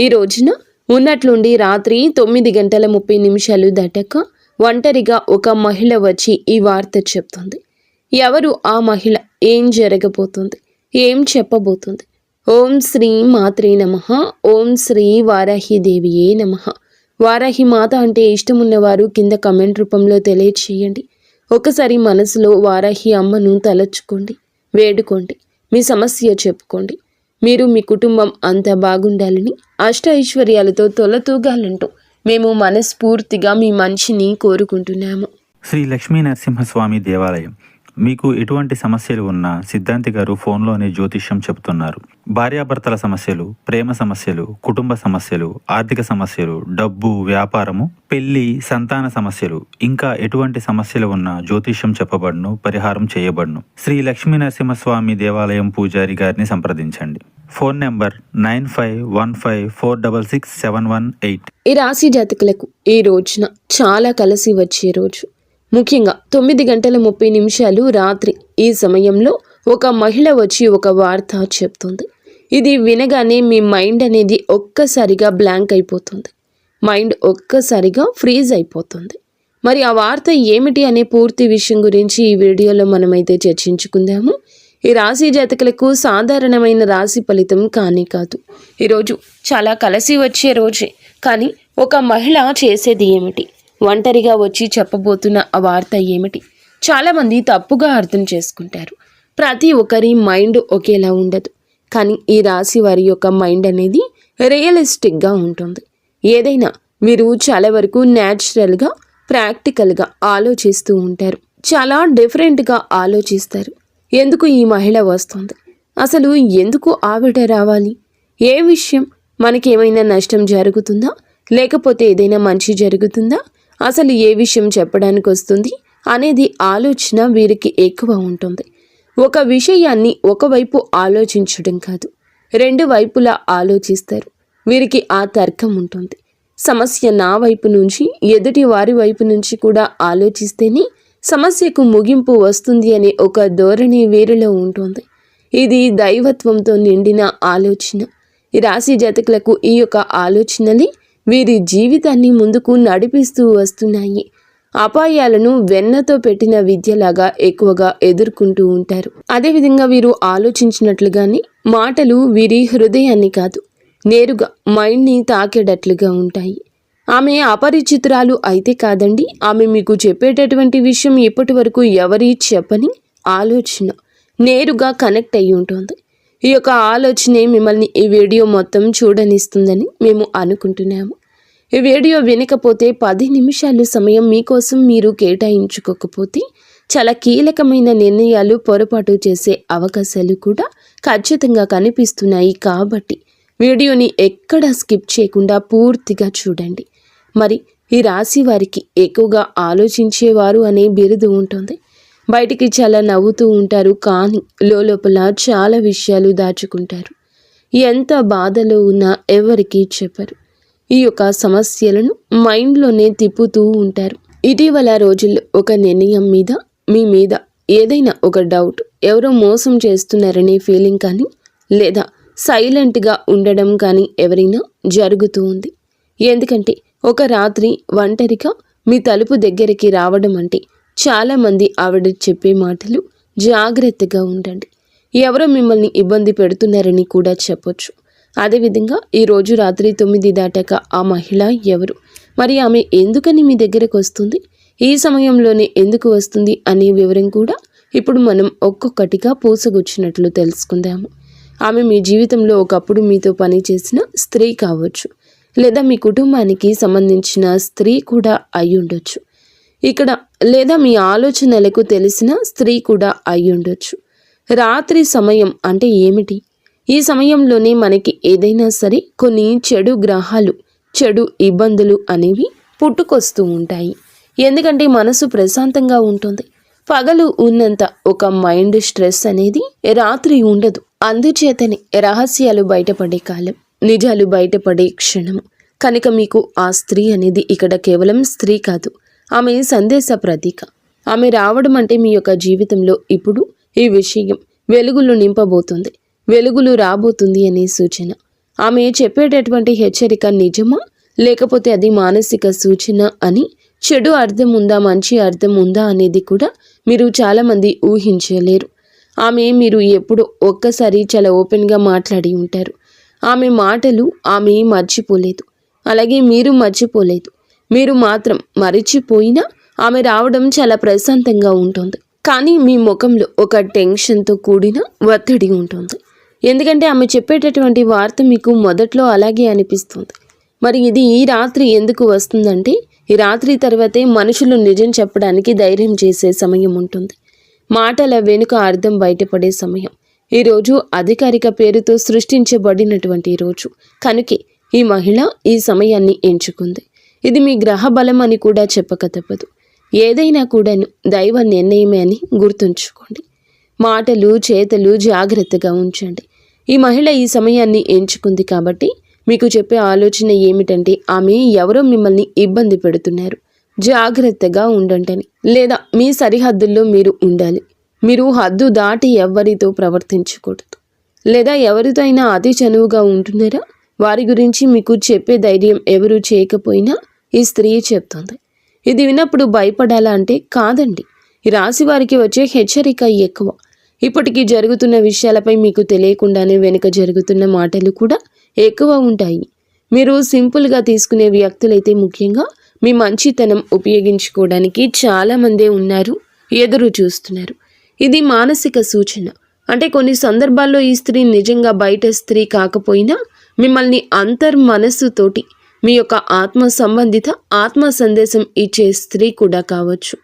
ఈ రోజున ఉన్నట్లుండి రాత్రి తొమ్మిది గంటల ముప్పై నిమిషాలు దాటాక ఒంటరిగా ఒక మహిళ వచ్చి ఈ వార్త చెప్తుంది. ఎవరు? ఆ మహిళ. ఏం జరగబోతుంది? ఏం చెప్పబోతుంది? ఓం శ్రీ మాత్రే నమ. ఓం శ్రీ వారాహిదేవియే నమ. వారాహి మాత అంటే ఇష్టమున్నవారు కింద కమెంట్ రూపంలో తెలియచేయండి. ఒకసారి మనసులో వారాహి అమ్మను తలచుకోండి వేడుకోండి మీ సమస్య చెప్పుకోండి. మీరు మీ కుటుంబం అంతా బాగుండాలని అష్ట ఐశ్వర్యాలతో తొలతూగాలంటూ మేము మనస్ఫూర్తిగా మీ మంచిని కోరుకుంటున్నాము. శ్రీ లక్ష్మీ నరసింహస్వామి దేవాలయం. మీకు ఎటువంటి సమస్యలు ఉన్నా సిద్ధాంతి గారు ఫోన్లోనే జ్యోతిష్యం చెబుతున్నారు భార్యాభర్తల సమస్యలు ప్రేమ సమస్యలు కుటుంబ సమస్యలు ఆర్థిక సమస్యలు డబ్బు వ్యాపారము పెళ్ళి సంతాన సమస్యలు ఇంకా ఎటువంటి సమస్యలు ఉన్నా జ్యోతిష్యం చెప్పబడును పరిహారం చేయబడును. శ్రీ లక్ష్మీ నరసింహస్వామి దేవాలయం పూజారి గారిని సంప్రదించండి. Phone number nine five one five four double six seven one eight. ఈ రాశి జాతకులకు ఈ రోజున చాలా కలిసి వచ్చే రోజు. ముఖ్యంగా తొమ్మిది గంటల ముప్పై నిమిషాలు రాత్రి ఈ సమయంలో ఒక మహిళ వచ్చి ఒక వార్త చెప్తుంది. ఇది వినగానే మీ మైండ్ అనేది ఒక్కసారిగా బ్లాంక్ అయిపోతుంది. మైండ్ ఒక్కసారిగా ఫ్రీజ్ అయిపోతుంది. మరి ఆ వార్త ఏమిటి అనే పూర్తి విషయం గురించి ఈ వీడియోలో మనమైతే చర్చించుకుందాము. ఈ రాశి జాతకులకు సాధారణమైన రాశి ఫలితం కానీ కాదు. ఈరోజు చాలా కలిసి వచ్చే రోజే. కానీ ఒక మహిళ చేసేది ఏమిటి? ఒంటరిగా వచ్చి చెప్పబోతున్న ఆ వార్త ఏమిటి? చాలామంది తప్పుగా అర్థం చేసుకుంటారు. ప్రతి ఒక్కరి మైండ్ ఒకేలా ఉండదు. కానీ ఈ రాశి వారి యొక్క మైండ్ అనేది రియలిస్టిక్గా ఉంటుంది. ఏదైనా మీరు చాలా వరకు న్యాచురల్గా ప్రాక్టికల్గా ఆలోచిస్తూ ఉంటారు. చాలా డిఫరెంట్గా ఆలోచిస్తారు. ఎందుకు ఈ మహిళ వస్తుంది? అసలు ఎందుకు ఆవిడ రావాలి? ఏ విషయం? మనకేమైనా నష్టం జరుగుతుందా? లేకపోతే ఏదైనా మంచి జరుగుతుందా? అసలు ఏ విషయం చెప్పడానికి వస్తుంది అనేది ఆలోచన వీరికి ఎక్కువ ఉంటుంది. ఒక విషయాన్ని ఒకవైపు ఆలోచించడం కాదు రెండు వైపులా ఆలోచిస్తారు. వీరికి ఆ తర్కం ఉంటుంది. సమస్య నా వైపు నుంచి ఎదుటి వారి వైపు నుంచి కూడా ఆలోచిస్తేనే సమస్యకు ముగింపు వస్తుంది అనే ఒక ధోరణి వీరిలో ఉంటుంది. ఇది దైవత్వంతో నిండిన ఆలోచన. ఈ రాశి జాతకులకు ఈ యొక్క ఆలోచనలే వీరి జీవితాన్ని ముందుకు నడిపిస్తూ వస్తున్నాయి. అపాయాలను వెన్నతో పెట్టిన విద్యలాగా ఎక్కువగా ఎదుర్కొంటూ ఉంటారు. అదేవిధంగా వీరు ఆలోచించినట్లుగానే మాటలు వీరి హృదయాన్ని కాదు నేరుగా మైండ్ని తాకేటట్లుగా ఉంటాయి. ఆమె అపరిచితురాలు అయితే కాదండి. ఆమె మీకు చెప్పేటటువంటి విషయం ఇప్పటి వరకు ఎవరి చెప్పని ఆలోచన నేరుగా కనెక్ట్ అయి ఉంటుంది. ఈ యొక్క ఆలోచనే మిమ్మల్ని ఈ వీడియో మొత్తం చూడనిస్తుందని మేము అనుకుంటున్నాము. ఈ వీడియో వినకపోతే పది నిమిషాలు సమయం మీకోసం మీరు కేటాయించుకోకపోతే చాలా కీలకమైన నిర్ణయాలు పొరపాటు చేసే అవకాశాలు కూడా ఖచ్చితంగా కనిపిస్తున్నాయి కాబట్టి వీడియోని ఎక్కడ స్కిప్ చేయకుండా పూర్తిగా చూడండి. మరి ఈ రాశి వారికి ఎక్కువగా ఆలోచించేవారు అనే బిరుదు ఉంటుంది. బయటికి చాలా నవ్వుతూ ఉంటారు కానీ లోపల చాలా విషయాలు దాచుకుంటారు. ఎంత బాధలో ఉన్నా ఎవరికీ చెప్పరు. ఈ యొక్క సమస్యలను మైండ్లోనే తిప్పుతూ ఉంటారు. ఇటీవల రోజుల్లో ఒక నిర్ణయం మీద మీ మీద ఏదైనా ఒక డౌట్ ఎవరో మోసం చేస్తున్నారనే ఫీలింగ్ కానీ లేదా సైలెంట్గా ఉండడం కానీ ఎవరైనా జరుగుతూ ఉంది. ఎందుకంటే ఒక రాత్రి ఒంటరిగా మీ తలుపు దగ్గరికి రావడం అంటే చాలామంది ఆవిడ చెప్పే మాటలు జాగ్రత్తగా ఉండండి. ఎవరో మిమ్మల్ని ఇబ్బంది పెడుతున్నారని కూడా చెప్పొచ్చు. అదేవిధంగా ఈరోజు రాత్రి తొమ్మిది దాటాక ఆ మహిళ ఎవరు? మరి ఆమె ఎందుకని మీ దగ్గరకు వస్తుంది? ఈ సమయంలోనే ఎందుకు వస్తుంది అనే వివరం కూడా ఇప్పుడు మనం ఒక్కొక్కటిగా పూసగుచ్చినట్లు తెలుసుకుందాము. ఆమె మీ జీవితంలో ఒకప్పుడు మీతో పనిచేసిన స్త్రీ కావచ్చు లేదా మీ కుటుంబానికి సంబంధించిన స్త్రీ కూడా అయి ఉండొచ్చు. ఇక్కడ లేదా మీ ఆలోచనలకు తెలిసిన స్త్రీ కూడా అయి ఉండొచ్చు. రాత్రి సమయం అంటే ఏమిటి? ఈ సమయంలోనే మనకి ఏదైనా సరే కొన్ని చెడు గ్రహాలు చెడు ఇబ్బందులు అనేవి పుట్టుకొస్తూ ఉంటాయి. ఎందుకంటే మనసు ప్రశాంతంగా ఉంటుంది. పగలు ఉన్నంత ఒక మైండ్ స్ట్రెస్ అనేది రాత్రి ఉండదు. అందుచేతనే రహస్యాలు బయటపడే కాలం నిజాలు బయటపడే క్షణము కనుక మీకు ఆ స్త్రీ అనేది ఇక్కడ కేవలం స్త్రీ కాదు ఆమె సందేశ ప్రతీక. ఆమె రావడం అంటే మీ యొక్క జీవితంలో ఇప్పుడు ఈ విషయం వెలుగులు నింపబోతుంది. వెలుగులు రాబోతుంది అనే సూచన. ఆమె చెప్పేటటువంటి హెచ్చరిక నిజమా? లేకపోతే అది మానసిక సూచన అని? చెడు అర్థం ఉందా మంచి అర్థం ఉందా అనేది కూడా మీరు చాలామంది ఊహించలేరు. ఆమె మీరు ఎప్పుడో ఒక్కసారి చాలా ఓపెన్గా మాట్లాడి ఉంటారు. ఆమె మాటలు ఆమె మర్చిపోలేదు. అలాగే మీరు మర్చిపోలేదు. మీరు మాత్రం మరిచిపోయినా ఆమె రావడం చాలా ప్రశాంతంగా ఉంటుంది. కానీ మీ ముఖంలో ఒక టెన్షన్తో కూడిన ఒత్తిడి ఉంటుంది. ఎందుకంటే ఆమె చెప్పేటటువంటి వార్త మీకు మొదట్లో అలాగే అనిపిస్తుంది. మరి ఇది ఈ రాత్రి ఎందుకు వస్తుందంటే ఈ రాత్రి తర్వాతే మనుషులు నిజం చెప్పడానికి ధైర్యం చేసే సమయం ఉంటుంది. మాటల వెనుక అర్థం బయటపడే సమయం. ఈరోజు అధికారిక పేరుతో సృష్టించబడినటువంటి రోజు. కనుకే ఈ మహిళ ఈ సమయాన్ని ఎంచుకుంది. ఇది మీ గ్రహ బలం అని కూడా చెప్పక తప్పదు. ఏదైనా కూడాను దైవ నిర్ణయమే అని గుర్తుంచుకోండి. మాటలు చేతలు జాగ్రత్తగా ఉంచండి. ఈ మహిళ ఈ సమయాన్ని ఎంచుకుంది కాబట్టి మీకు చెప్పే ఆలోచన ఏమిటంటే ఆమె ఎవరో మిమ్మల్ని ఇబ్బంది పెడుతున్నారు. జాగ్రత్తగా ఉండంటని. లేదా మీ సరిహద్దుల్లో మీరు ఉండాలి. మీరు హద్దు దాటి ఎవరితో ప్రవర్తించకూడదు. లేదా ఎవరితో అయినా అతి చనువుగా ఉంటున్నారా? వారి గురించి మీకు చెప్పే ధైర్యం ఎవరు చేయకపోయినా ఈ స్త్రీ చెప్తుంది. ఇది విన్నప్పుడు భయపడాలా అంటే కాదండి. ఈ రాశి వారికి వచ్చే హెచ్చరిక ఎక్కువ. ఇప్పటికీ జరుగుతున్న విషయాలపై మీకు తెలియకుండానే వెనుక జరుగుతున్న మాటలు కూడా ఎక్కువ ఉంటాయి. మీరు సింపుల్గా తీసుకునే వ్యక్తులైతే ముఖ్యంగా మీ మంచితనం ఉపయోగించుకోవడానికి చాలామందే ఉన్నారు ఎదురు చూస్తున్నారు. ఇది మానసిక సూచన. అంటే కొన్ని సందర్భాల్లో ఈ స్త్రీ నిజంగా బయట స్త్రీ కాకపోయినా మిమ్మల్ని అంతర్ మనస్సుతోటి మీ యొక్క ఆత్మ సంబంధిత ఆత్మ సందేశం ఇచ్చే స్త్రీ కూడా కావచ్చు.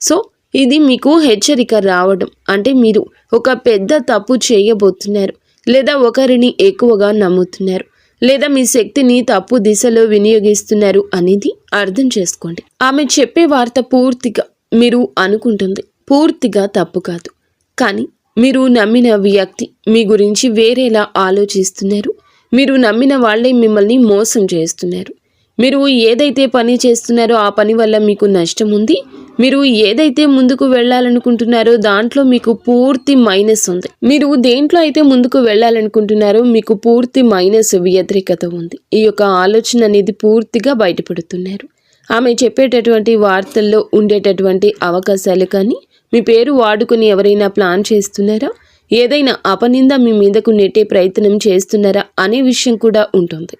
సో ఇది మీకు హెచ్చరిక రావడం. అంటే మీరు ఒక పెద్ద తప్పు చేయబోతున్నారు లేదా ఒకరిని ఎక్కువగా నమ్ముతున్నారు లేదా మీ శక్తిని తప్పు దిశలో వినియోగిస్తున్నారు అనేది అర్థం చేసుకోండి. ఆమె చెప్పే వార్త పూర్తిగా మీరు అనుకుంటుంది. పూర్తిగా తప్పు కాదు. కానీ మీరు నమ్మిన వ్యక్తి మీ గురించి వేరేలా ఆలోచిస్తున్నారు. మీరు నమ్మిన వాళ్ళే మిమ్మల్ని మోసం చేస్తున్నారు. మీరు ఏదైతే పని చేస్తున్నారో ఆ పని వల్ల మీకు నష్టం ఉంది. మీరు ఏదైతే ముందుకు వెళ్ళాలనుకుంటున్నారో దాంట్లో మీకు పూర్తి మైనస్ ఉంది. మీరు దేంట్లో అయితే ముందుకు వెళ్ళాలనుకుంటున్నారో మీకు పూర్తి మైనస్ వ్యతిరేకత ఉంది. ఈ యొక్క ఆలోచన అనేది పూర్తిగా బయటపడుతున్నారు. ఆమె చెప్పేటటువంటి వార్తల్లో ఉండేటటువంటి అవకాశాలు కానీ మీ పేరు వాడుకుని ఎవరైనా ప్లాన్ చేస్తున్నారా? ఏదైనా అపనింద మీ మీదకు నెట్టే ప్రయత్నం చేస్తున్నారా అనే విషయం కూడా ఉంటుంది.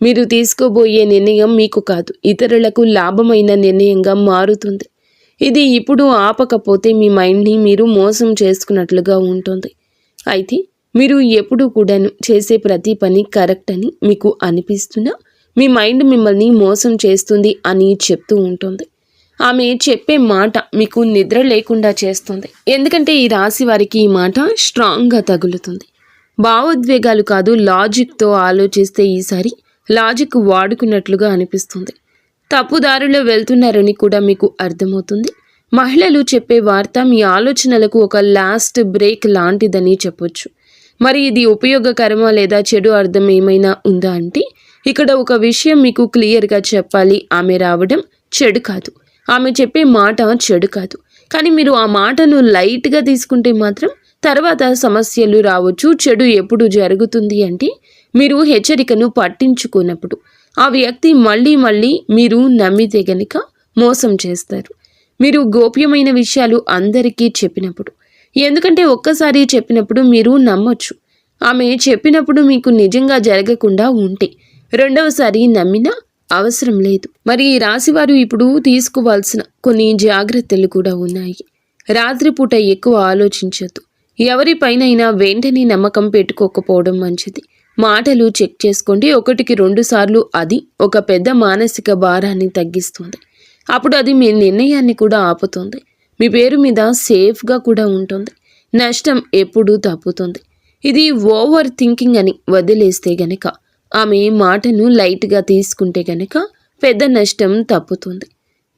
మీరు తీసుకోబోయే నిర్ణయం మీకు కాదు. ఇతరులకు లాభమైన నిర్ణయంగా మారుతుంది. ఇది ఇప్పుడు ఆపకపోతే మీ మైండ్ని మీరు మోసం చేసుకున్నట్లుగా ఉంటుంది. అయితే మీరు ఎప్పుడు కూడాను చేసే ప్రతి పని కరెక్ట్ అని మీకు అనిపిస్తున్నా మీ మైండ్ మిమ్మల్ని మోసం చేస్తుంది అని చెప్తూ ఉంటుంది. ఆమె చెప్పే మాట మీకు నిద్ర లేకుండా చేస్తుంది. ఎందుకంటే ఈ రాశి వారికి ఈ మాట స్ట్రాంగ్గా తగులుతుంది. భావోద్వేగాలు కాదు లాజిక్తో ఆలోచిస్తే ఈసారి లాజిక్ వాడుకున్నట్లుగా అనిపిస్తుంది. తప్పుదారిలో వెళ్తున్నారని కూడా మీకు అర్థమవుతుంది. మహిళలు చెప్పే వార్త మీ ఆలోచనలకు ఒక లాస్ట్ బ్రేక్ లాంటిదని చెప్పొచ్చు. మరి ఇది ఉపయోగకరమా లేదా చెడు అర్థం ఏమైనా ఉందా అంటే ఇక్కడ ఒక విషయం మీకు క్లియర్గా చెప్పాలి. ఆమె రావడం చెడు కాదు. ఆమె చెప్పే మాట చెడు కాదు. కానీ మీరు ఆ మాటను లైట్గా తీసుకుంటే మాత్రం తర్వాత సమస్యలు రావచ్చు. చెడు ఎప్పుడు జరుగుతుంది అంటే మీరు హెచ్చరికను పట్టించుకున్నప్పుడు ఆ వ్యక్తి మళ్ళీ మళ్ళీ మీరు నమ్మితే గనుక మోసం చేస్తారు. మీరు గోప్యమైన విషయాలు అందరికీ చెప్పినప్పుడు ఎందుకంటే ఒక్కసారి చెప్పినప్పుడు మీరు నమ్మొచ్చు. ఆమె చెప్పినప్పుడు మీకు నిజంగా జరగకుండా ఉంటే రెండవసారి నమ్మినా అవసరం లేదు. మరి రాశివారు ఇప్పుడు తీసుకోవాల్సిన కొన్ని జాగ్రత్తలు కూడా ఉన్నాయి. రాత్రిపూట ఎక్కువ ఆలోచించొద్దు. ఎవరిపైనైనా వెంటనే నమ్మకం పెట్టుకోకపోవడం మంచిది. మాటలు చెక్ చేసుకోండి. ఒకటికి రెండు సార్లు అది ఒక పెద్ద మానసిక భారాన్ని తగ్గిస్తుంది. అప్పుడు అది మీ నిర్ణయాన్ని కూడా ఆపుతుంది. మీ పేరు మీద సేఫ్గా కూడా ఉంటుంది. నష్టం ఎప్పుడూ తప్పుతుంది. ఇది ఓవర్ థింకింగ్ అని వదిలేస్తే గనక ఆమె మాటను లైట్గా తీసుకుంటే గనక పెద్ద నష్టం తప్పుతుంది.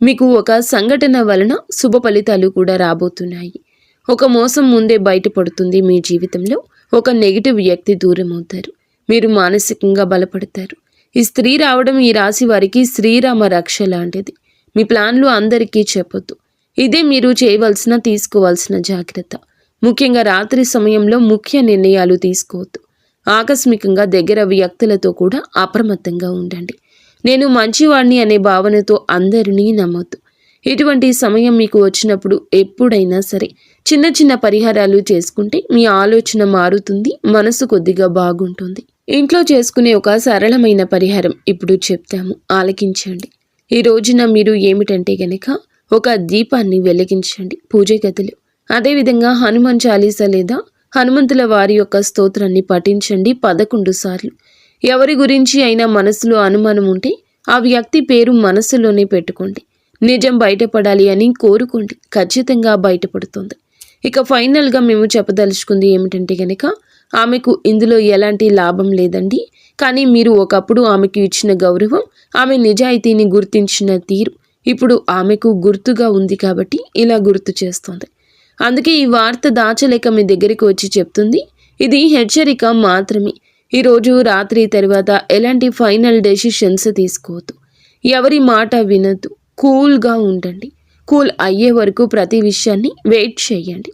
మీకు ఒక సంఘటన వలన శుభ ఫలితాలు కూడా రాబోతున్నాయి. ఒక మోసం ముందే బయటపడుతుంది మీ జీవితంలో. ఒక నెగిటివ్ వ్యక్తి దూరం అవుతారు మీరు మానసికంగా బలపడతారు. ఈ స్త్రీ రావడం ఈ రాశి వారికి శ్రీరామ రక్ష లాంటిది. మీ ప్లాన్లు అందరికీ చెప్పొద్దు. ఇదే మీరు చేయవలసిన తీసుకోవాల్సిన జాగ్రత్త. ముఖ్యంగా రాత్రి సమయంలో ముఖ్య నిర్ణయాలు తీసుకోవద్దు. ఆకస్మికంగా దగ్గర వ్యక్తులతో కూడా అప్రమత్తంగా ఉండండి. నేను మంచివాణ్ణి అనే భావనతో అందరినీ నమ్మొద్దు. ఇటువంటి సమయం మీకు వచ్చినప్పుడు ఎప్పుడైనా సరే చిన్న చిన్న పరిహారాలు చేసుకుంటే మీ ఆలోచన మారుతుంది మనసు కొద్దిగా బాగుంటుంది. ఇంట్లో చేసుకునే ఒక సరళమైన పరిహారం ఇప్పుడు చెప్తాము. ఆలకించండి. ఈ రోజున మీరు ఏమిటంటే గనక ఒక దీపాన్ని వెలిగించండి పూజ గదిలో. అదేవిధంగా హనుమాన్ చాలీసా లేదా హనుమంతుల వారి యొక్క స్తోత్రాన్ని పఠించండి పదకొండు సార్లు. ఎవరి గురించి అయినా మనసులో అనుమానం ఉంటే ఆ వ్యక్తి పేరు మనసులోనే పెట్టుకోండి. నిజం బయటపడాలి అని కోరుకోండి. ఖచ్చితంగా బయటపడుతుంది. ఇక ఫైనల్గా మేము చెప్పదలుచుకుంది ఏమిటంటే కనుక ఆమెకు ఇందులో ఎలాంటి లాభం లేదండి. కానీ మీరు ఒకప్పుడు ఆమెకు ఇచ్చిన గౌరవం ఆమె నిజాయితీని గుర్తించిన తీరు ఇప్పుడు ఆమెకు గుర్తుగా ఉంది కాబట్టి ఇలా గుర్తు చేస్తుంది. అందుకే ఈ వార్త దాచలేక మీ దగ్గరికి వచ్చి చెప్తుంది ఇది హెచ్చరిక మాత్రమే. ఈరోజు రాత్రి తర్వాత ఎలాంటి ఫైనల్ డెసిషన్స్ తీసుకోవద్దు. ఎవరి మాట వినద్దు. కూల్గా ఉండండి. కూల్ అయ్యే వరకు ప్రతి విషయాన్ని వెయిట్ చేయండి.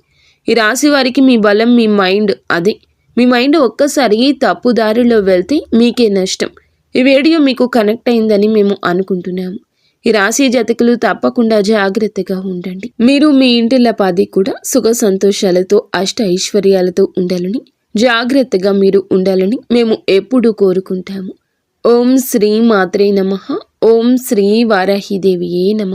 ఈ రాశి వారికి మీ బలం మీ మైండ్ అదే. మీ మైండ్ ఒక్కసారి తప్పు దారిలో వెళ్తే మీకే నష్టం. ఈ వీడియో మీకు కనెక్ట్ అయిందని మేము అనుకుంటున్నాము. ఈ రాశి జాతకులు తప్పకుండా జాగ్రత్తగా ఉండండి. మీరు మీ ఇంటిల పాది కూడా సుఖ సంతోషాలతో అష్ట ఐశ్వర్యాలతో ఉండాలని జాగ్రత్తగా మీరు ఉండాలని మేము ఎప్పుడూ కోరుకుంటాము. ఓం శ్రీ మాత్రే నమ. ఓం శ్రీ వారాహిదేవియే నమ.